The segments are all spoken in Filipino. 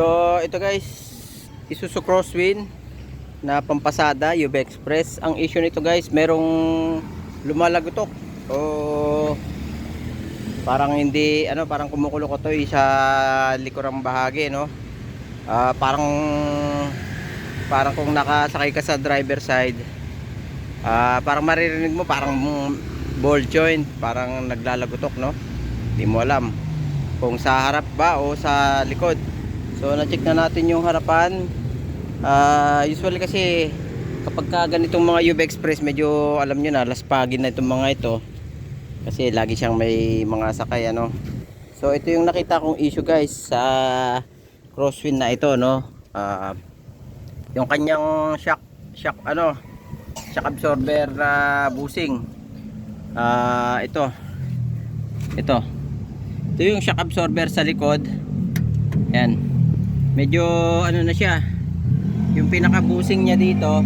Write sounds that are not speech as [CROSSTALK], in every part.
So, ito guys, Isuzu Crosswind na pampasada, UV Express. Ang issue nito guys, merong lumalagotok. O parang hindi ano, parang kumukulo to sa likurang bahagi, no. Ah, parang parang kung nakasakay ka sa driver side, ah, parang maririnig mo parang ball joint, parang naglalagotok, no. Hindi mo alam kung sa harap ba o sa likod. So na-check na natin yung harapan. Ah, usually kasi kapag ka ganitong mga UV Express medyo alam nyo na laspagin na itong mga ito. Kasi lagi siyang may mga sakay ano. So ito yung nakita kong issue guys sa crosswind na ito no. Ah, yung kanyang shock shock ano shock absorber na busing. Ah, ito. Ito. Ito yung shock absorber sa likod. Yan. Medyo ano na siya. Yung pinaka-busing niya dito.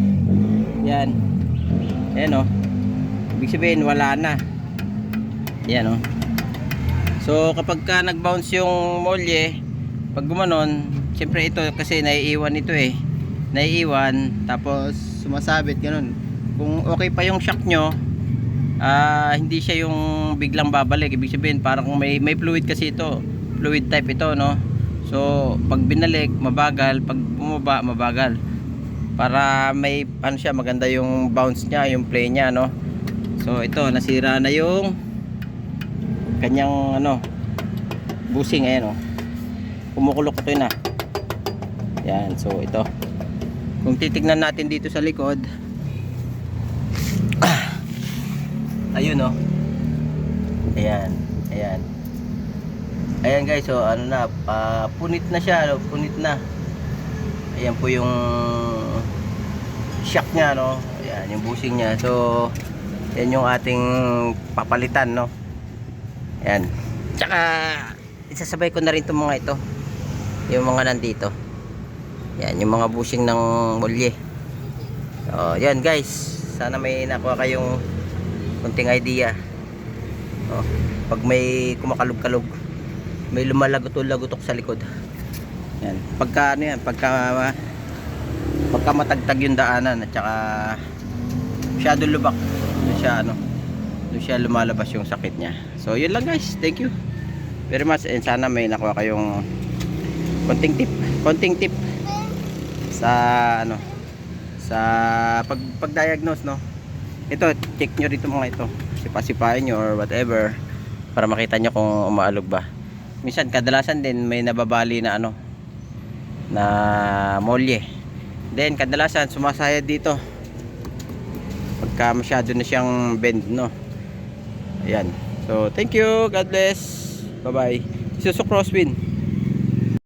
Yan. Yan oh. Ibig sabihin wala na. Yan oh. So kapag ka nag-bounce yung molye, pag gumanon, siyempre ito kasi naiiwan ito eh. Naiiwan tapos sumasabit ganun. Kung okay pa yung shock nyo, ah hindi siya yung biglang babalik ibig sabihin parang may may fluid kasi ito fluid type ito no so pag binalik mabagal. Pag bumaba mabagal. Para may ano siya maganda yung bounce niya yung play niya no? So ito nasira na yung kanyang ano busing ayan oh kumukulok ito na. Yan so ito. Kung titignan natin dito sa likod [CLEARS THROAT] ayun oh ayan ayan ayan guys so ano na ah, punit na siya no? punit na. Ayan po yung shock niya no? Ayan yung busing niya. So yan yung ating papalitan no? Ayan. Tsaka isasabay ko na rin itong mga ito. Yung mga nandito. Yan yung mga busing ng mulye. So yan guys. Sana may nakuha kayong konting idea. Oh, pag may kumakalog-kalog may lumalagot-lagotok sa likod. Yan. Pagka ano yan pagka pagka matagtag yung daanan at saka masyado lubak doon siya ano doon siya lumalabas yung sakit niya. So yun lang guys. Thank you very much. And sana may nakuha kayong konting tip konting tip sa ano sa pag pag-diagnose no? Ito check nyo rito mga ito. Sipasipain nyo or whatever para makita nyo kung umaalog ba minsan kadalasan din may nababali na ano na molye. Then kadalasan sumasayad dito. Pagka masyado na siyang bend no? Ayan. So thank you. God bless. Bye bye Suso Crosswind